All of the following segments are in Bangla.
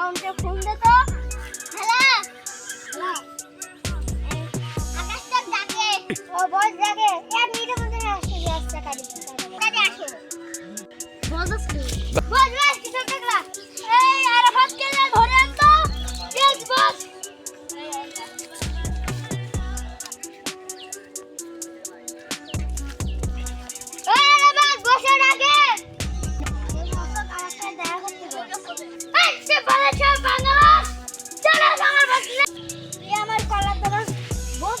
কাউন্টে ফোন তো? হ্যালো? আকাশটা ডাকে ও, বল জাগে। এর মিটে মধ্যে আসছে আসছে কাটি কাটি আসো বলছিস সে বলেছে বাংলাদেশ চলে আমার বাংলাদেশ আমার কলা তোমার বহুত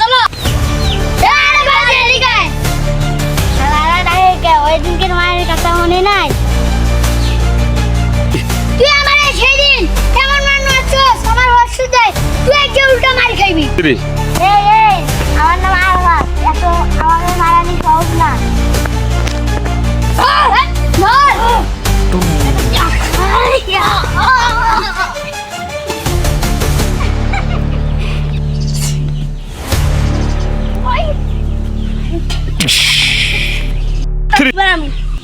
চলো। ওই দিনকে মায়ের কথা মনে নাই? তুই আমার সেদিন কেমন মানুষ আমার ওষুধ দেয় তুই একজন উল্টা মারি খাইবি। Vamos!